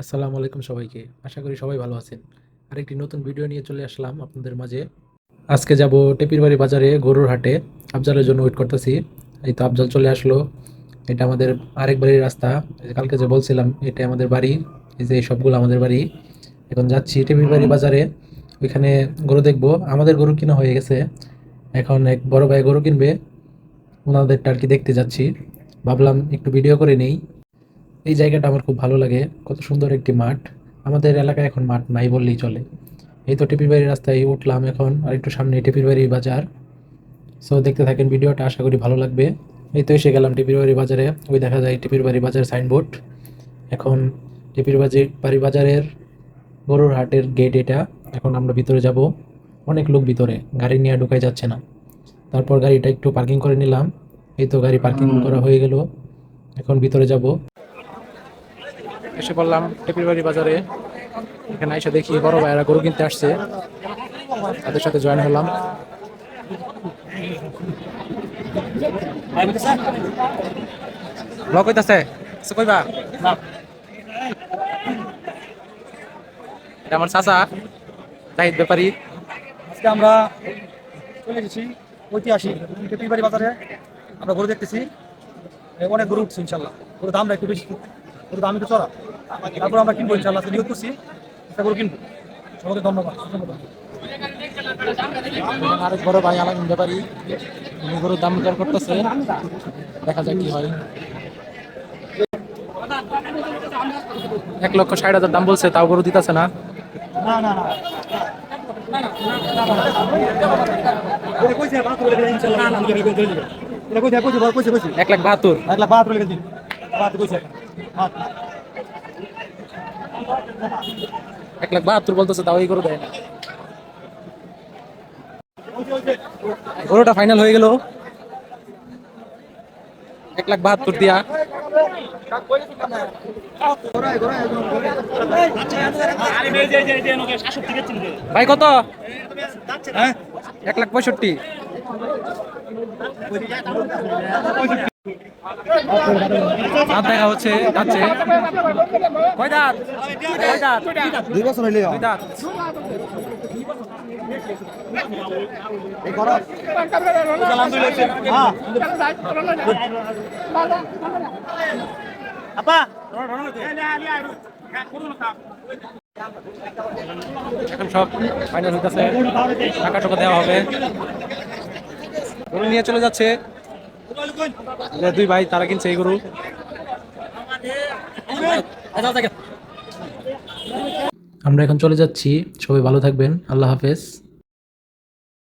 আসসালামু আলাইকুম সবাইকে। আশা করি সবাই ভালো আছেন। আরেকটি নতুন ভিডিও নিয়ে চলে আসলাম আপনাদের মাঝে। আজকে যাব টেপিরবাড়ি বাজারে, গরুর হাটে। আফজালের জন্য ওয়েট করতেছি। এই তো আফজাল চলে আসলো। এটা আমাদের আরেক বাড়ির রাস্তা। কালকে যে বলছিলাম, এটা আমাদের বাড়ি। এই যে সবগুলো আমাদের বাড়ি। এখন যাচ্ছি টেপিরবাড়ি বাজারে। ওইখানে গরু দেখব। আমাদের গরু কিনা হয়ে গেছে। এখন এক বড় ভাই গরু কিনবে। ওনাদেরটা আর কি দেখতে যাচ্ছি। ভাবলাম একটু ভিডিও করে নেই। এই জায়গাটা আমার খুব ভালো লাগে। কত সুন্দর একটি মাঠ। আমাদের এলাকায় এখন মাঠ নাই বললেই চলে। এই তো টেপির বাড়ির রাস্তায় উঠলাম এখন, আর একটু সামনে টেপির বাড়ি বাজার। সো দেখতে থাকেন ভিডিওটা, আশা করি ভালো লাগবে। এই তো এসে গেলাম টিপির বাড়ি বাজারে। ওই দেখা যায় টিপির বাড়ি বাজার সাইনবোর্ড এখন টিপির বাজি বাড়ি বাজারের গরুর হাটের গেট এটা। এখন আমরা ভিতরে যাব। অনেক লোক ভিতরে, গাড়ি নিয়ে ঢুকাই যাচ্ছে না। তারপর গাড়িটা একটু পার্কিং করে নিলাম। এই তো গাড়ি পার্কিং করা হয়ে গেল। এখন ভিতরে যাব। এসে পড়লাম টেপির বাড়ি বাজারে। এখানে এসে দেখি বড় ভাইয়েরা গরু কিনতে আসছে। তাদের সাথে জয়েন হলাম। ব্লক হইতাছে? কইবা? আমার চাচা জাহিদ ব্যাপারী। আজকে আমরা চলে এসেছি ঐতিহাসিক বাজারে। আমরা গরু দেখতেছি। অনেক গরু উঠছে ইনশাল্লাহ। গরুর দামটা একটু বেশি। গরুর দাম একটু চড়া। তারপর আমরা কিনবো ইনশাল্লাহ নিয়োগ করছি। একটা গরু কিনবো। সবাইকে ধন্যবাদ আরেক বড় ভাই আলামিন ব্যাপারী গরুর দাম দর করতেছে। দেখা যাক কি হয়। এক লক্ষ ষাট হাজার দাম বলছে তাও গরু দিতেছে না। করে করে এক লাখ বাহাত্তর। এক লাখ বাহাত্তর বলে দিন বাহাত্তর কইছে হ্যাঁ এক লাখ বাহাত্তর বলতেছে, তাও এই গরু দেয় না। গরুটা ফাইনাল হয়ে গেল। এক লাখ বাহাত্তর দিয়া। ভাই, কত? এক লাখ পঁয়ষট্টি। দাঁত দেখা হচ্ছে যাচ্ছে। কয় দাঁত? কয় দাঁত? দুই বছর হইলে। দুই দাঁত। হ্যাঁ। আপা। এখন সব ফাইনাল হইতেছে। টাকা টাকা দেওয়া হবে। নিয়ে চলে যাচ্ছে। দুই ভাই তারা কিন্তু সেই গরু। আমরা এখন চলে যাচ্ছি। সবাই ভালো থাকবেন। আল্লাহ হাফেজ।